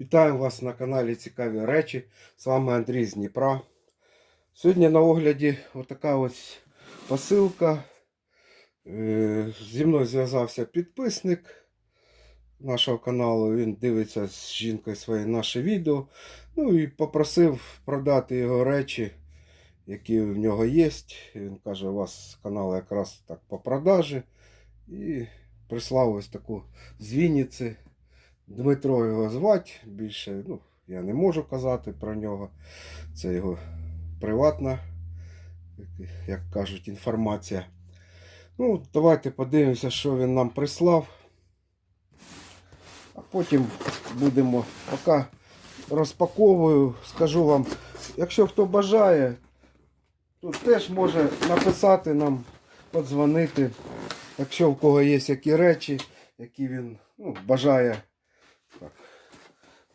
Вітаю вас на каналі Цікаві речі. З вами Андрій з Дніпра. Сьогодні на огляді отака ось посилка. Е, Зі мною зв'язався підписник нашого каналу. Він дивиться з жінкою своє наше відео. Ну і попросив продати його речі, які в нього є. Він каже, у вас канал якраз так по продажі. І прислав ось таку з. Дмитро його звати. Більше ну, я не можу казати про нього. Це його приватна, як кажуть, інформація. Ну, давайте подивимося, що він нам прислав. А потім будемо, поки розпаковую, скажу вам, якщо хто бажає, то теж може написати нам, подзвонити, якщо в кого є які речі, які він ну, бажає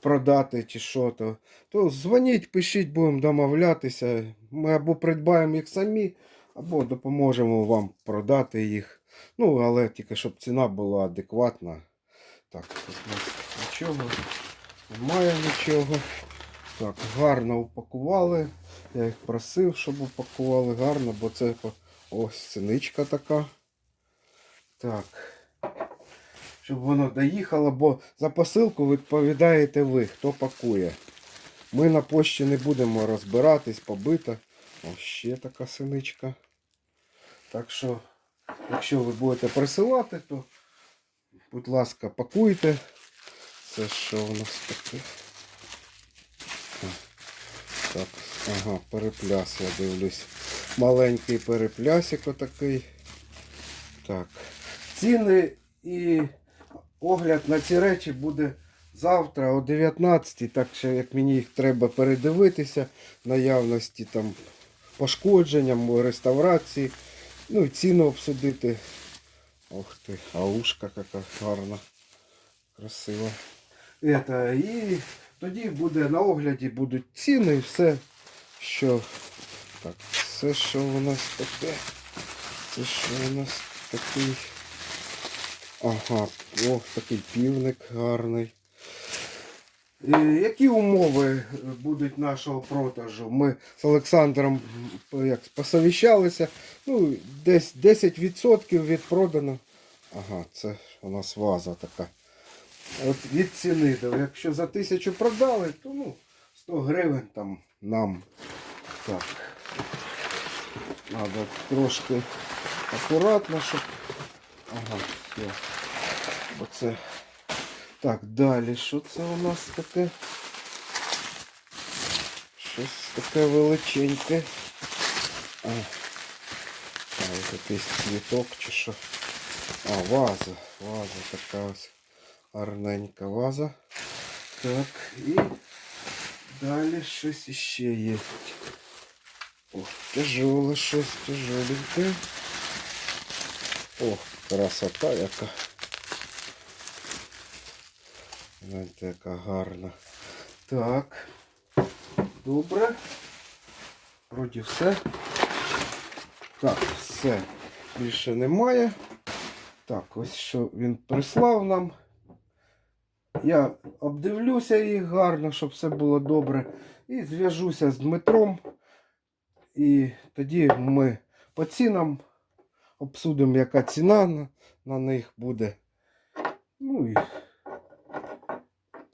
продати чи що то, то дзвоніть, пишіть, будемо домовлятися. Ми або придбаємо їх самі, або допоможемо вам продати їх. Ну, але тільки щоб ціна була адекватна. Так, тут у нас нічого, немає нічого. Так, гарно упакували. Я їх просив, щоб упакували гарно, бо це ось синичка така. Так щоб воно доїхало, бо за посилку відповідаєте ви, хто пакує. Ми на пошті не будемо розбиратись, побита. Ось ще така синичка. Так що, якщо ви будете присилати, то, будь ласка, пакуйте. Це що у нас таке? Так, ага, перепляс, я дивлюсь. Маленький переплясик отакий. Так. Ціни і огляд на ці речі буде завтра о 19 так що як мені їх треба передивитися, наявності там пошкодження, реставрації. Ну і ціну обсудити. Ох ти, а ушка яка гарна, красива. Это, і тоді буде на огляді будуть ціни і все, що. Так, все, що у нас таке. Це що у нас такий. Ага, о, такий півник гарний. Які умови будуть нашого продажу? Ми з Олександром як, посовіщалися. Ну, десь 10% від продано. Ага, це у нас ваза така. От від ціни. Якщо за тисячу продали, то ну, 100 гривень там нам. Так. Надо трошки акуратно, щоб. Ага, все. Оце. Так, далі, що це у нас таке? Щось таке величеньке. А, а ось якийсь цвіток чи що. А, ваза. Ваза така ось гарненька ваза. Так, і далі щось іще є. Ох, тяжеле щось, тяжеленьке. Ох, красота яка. Гляньте, яка гарна. Так. Добре. Вроді все. Так, все. Більше немає. Так, ось що він прислав нам. Я обдивлюся їх гарно, щоб все було добре. І зв'яжуся з Дмитром. І тоді ми по цінам обсудимо, яка ціна на, них буде. Ну і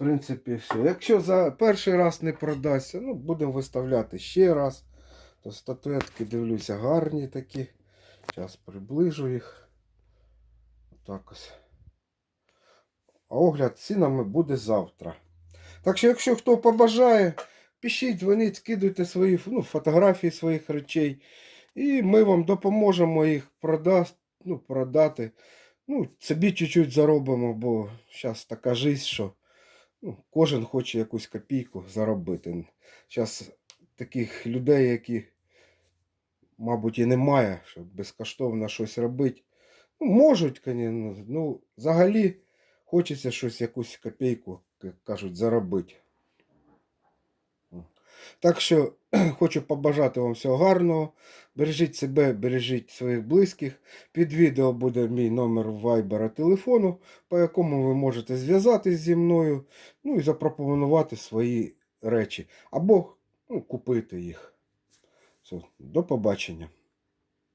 принципі все. Якщо за перший раз не продасться, ну будемо виставляти ще раз. То статуетки дивлюся гарні такі. Зараз приближу їх. Отак ось. А огляд цінами буде завтра. Так що, якщо хто побажає, пишіть, дзвоніть, скидуйте свої ну, фотографії своїх речей. І ми вам допоможемо їх продасть, ну, продати. Ну, собі чуть-чуть заробимо, бо зараз така жизнь, що ну, кожен хоче якусь копійку заробити. Зараз таких людей, які, мабуть, і немає, щоб безкоштовно щось робити. Ну, можуть, звісно, ну, взагалі хочеться щось, якусь копійку, як кажуть, заробити. Так що хочу побажати вам всього гарного. Бережіть себе, бережіть своїх близьких. Під відео буде мій номер вайбера телефону, по якому ви можете зв'язатись зі мною, ну і запропонувати свої речі. Або ну, купити їх. Все, до побачення.